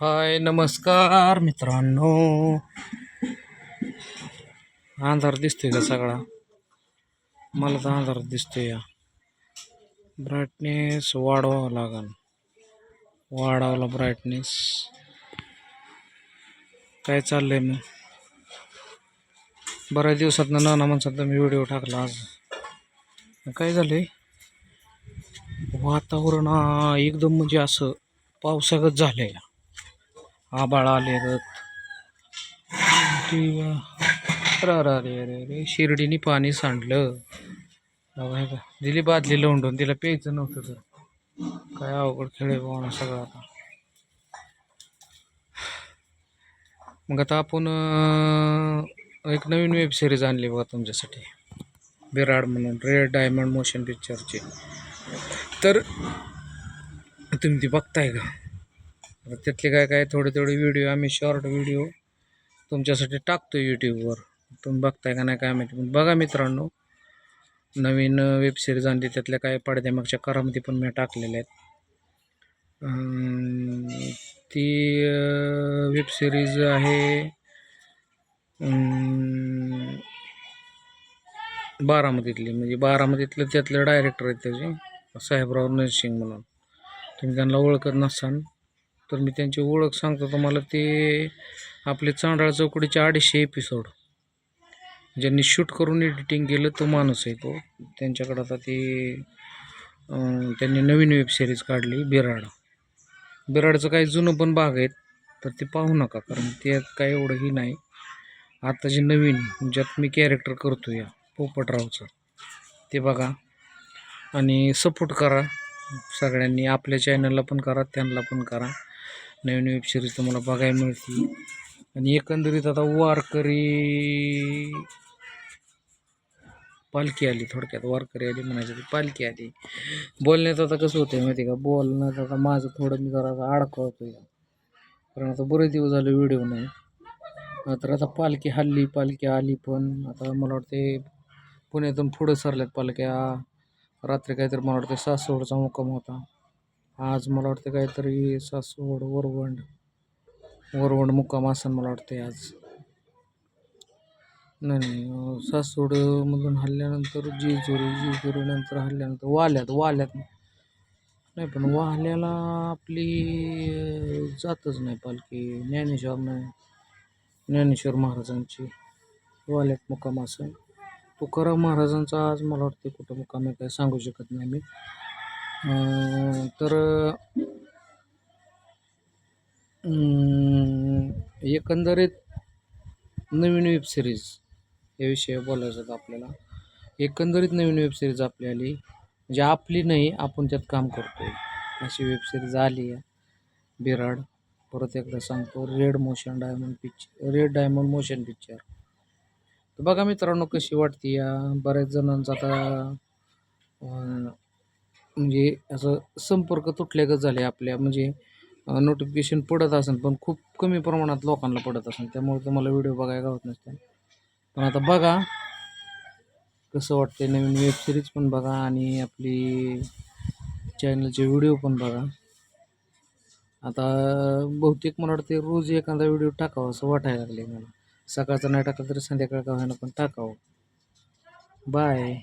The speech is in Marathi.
हाय नमस्कार मित्रांनो. अंधार दिसतोय का सगळा? मला तर अंधार दिसतोय या. ब्राईटनेस वाढवावं लागेल वाढवला ब्राईटनेस काय चाललंय मग? बऱ्याच दिवसात नाना माणसात मी व्हिडिओ टाकला आज. काय झालंय? वातावरण एकदम म्हणजे असं पावसागत झालंय आबाळ आले ती अरे अरे अरे रे शिर्डीने पाणी सांडलं. का दिली बादली लोंडून तिला प्यायचं नव्हतं तर. काय अवघड खेळ आहे सगळं आता. मग आता आपण एक नवीन वेब सिरीज आणली बघा तुमच्यासाठी. बिराड म्हणून रेड डायमंड मोशन पिक्चरची तर तुम्ही ती बघताय का? आता त्यातले काय काय थोडे थोडे व्हिडिओ आम्ही शॉर्ट व्हिडिओ तुमच्यासाठी टाकतो यूट्यूबवर तुम्ही बघताय का नाही काय माहिती. पण बघा मित्रांनो नवीन वेबसिरीज आणली त्यातल्या काय पडद्यामागच्या करामध्ये पण मी टाकलेल्या आहेत. ती वेबसिरीज आहे बारामतीतली. म्हणजे बारामतीतलं त्यातलं डायरेक्टर आहेत त्याचे साहेबराव नरसिंग म्हणून. तुम्ही त्यांना ओळखत नसाल तर मी त्यांची ओळख सांगतो तुम्हाला. ते आपले चांडाळ चौकडीचे अडीचशे एपिसोड ज्यांनी शूट करून एडिटिंग केलं तो माणूस आहे तो. त्यांच्याकडं आता ते त्यांनी नवीन वेब सिरीज काढली बिराड. बिराडचं काही जुनं पण भाग आहेत तर ते पाहू नका कारण त्यात काय एवढंही नाही. आता जे नवीन ज्यात मी कॅरेक्टर करतो या पोपटरावचं ते बघा. आणि सपोर्ट करा. सगळ्यांनी आपल्या चॅनलला पण करा त्यांना पण करा. नवीन वेब सिरीज तुम्हाला बघायला मिळतील. आणि एकंदरीत आता वारकरी पालखी आली थोडक्यात. वारकरी आली म्हणायची ती पालखी आली. बोलण्यात आता कसं होतं माहिती आहे का? बोलण्यात आता माझं थोडं मी जरा अडकवतो कारण आता बरेच दिवस झाले व्हिडिओ नाही. तर आता पालखी हल्ली पालखी आली पण आता मला वाटते पुण्यातून पुढे सरल्यात पालख्या. रात्री काहीतरी मला वाटतं सासवडचा मुक्काम होता. आज मला वाटतं काहीतरी सासवड वरवंड वरवंड मुक्काम असेल मला वाटते आज. नाही नाही सासवडमधून हल्ल्यानंतर जेजुरी जेजुरीनंतर हल्ल्यानंतर वाल्यात वाल्यात. नाही पण वाल्याला आपली जातच नाही पालखी. ज्ञानेश्वर नाही. ज्ञानेश्वर महाराजांची वाल्यात मुक्काम असेल तुकाराम महाराजांचा आज मला वाटते कुठं मुक्काम आहे काय सांगू शकत नाही मी. तर एकंदरीत नवीन वेब सिरीज या विषयी बोलायचं होतं आपल्याला. एकंदरीत नवीन वेब सिरीज आपली आली म्हणजे आपली नाही आपण त्यात काम करतो अशी वेब सिरीज आली आहे बिराड. परत एकदा सांगतो red motion diamond picture red diamond motion picture तर बघा मित्रांनो कशी वाटते या बऱ्याच जणांचा आता म्हणजे असं संपर्क तुटल्यागत झाले आपल्या म्हणजे नोटिफिकेशन पडत असेल पण खूप कमी प्रमाणात लोकांना पडत असेल त्यामुळे तुम्हाला व्हिडिओ बघायला होत नसते. पण आता बघा कसं वाटते नवीन वेबसिरीज पण बघा आणि आपली चॅनलचे व्हिडिओ पण बघा. आता बहुतेक मला वाटते रोज एखादा व्हिडिओ टाकावा असं वाटायला लागले मला. सकाळचा नाही टाकला तरी संध्याकाळ का होईना पण टाकावं. बाय